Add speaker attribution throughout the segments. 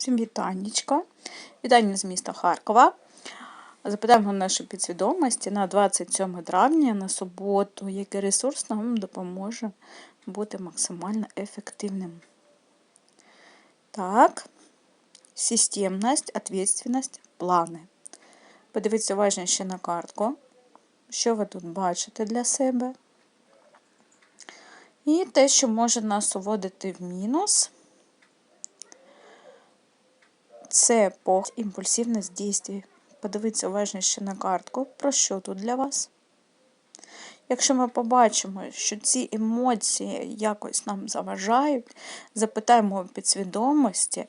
Speaker 1: Всім вітаннячко. Вітання з міста Харкова. Запитаємо нашу підсвідомості на 27 травня на суботу, який ресурс нам допоможе бути максимально ефективним. Так, системність, відповідальність, плани. Подивіться уважніше на картку, що ви тут бачите для себе. І те, що може нас уводити в мінус це по імпульсивність дійстві. Подивіться уважніше на картку, про що тут для вас. Якщо ми побачимо, що ці емоції якось нам заважають, запитаємо у підсвідомості,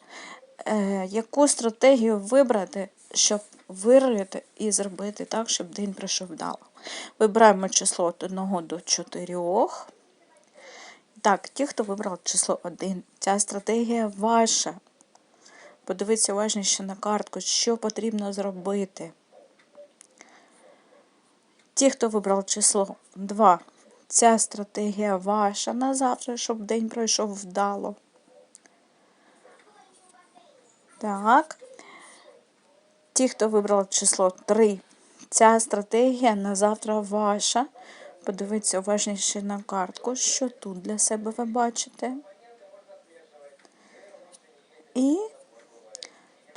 Speaker 1: е, яку стратегію вибрати, щоб виролити і зробити так, щоб день пройшов вдало. Вибираємо число від 1 до 4. Так, ті, хто вибрав число 1, ця стратегія ваша. Подивіться уважніше на картку, що потрібно зробити. Ті, хто вибрав число 2, ця стратегія ваша на завтра, щоб день пройшов вдало. Так. Ті, хто вибрав число 3, ця стратегія на завтра ваша. Подивіться уважніше на картку, що тут для себе ви бачите. І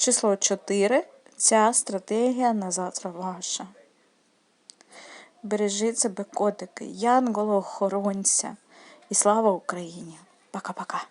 Speaker 1: Число 4. Ця стратегія на завтра ваша. Бережіть себе, котики, янголо охоронця. І слава Україні! Пока-пока!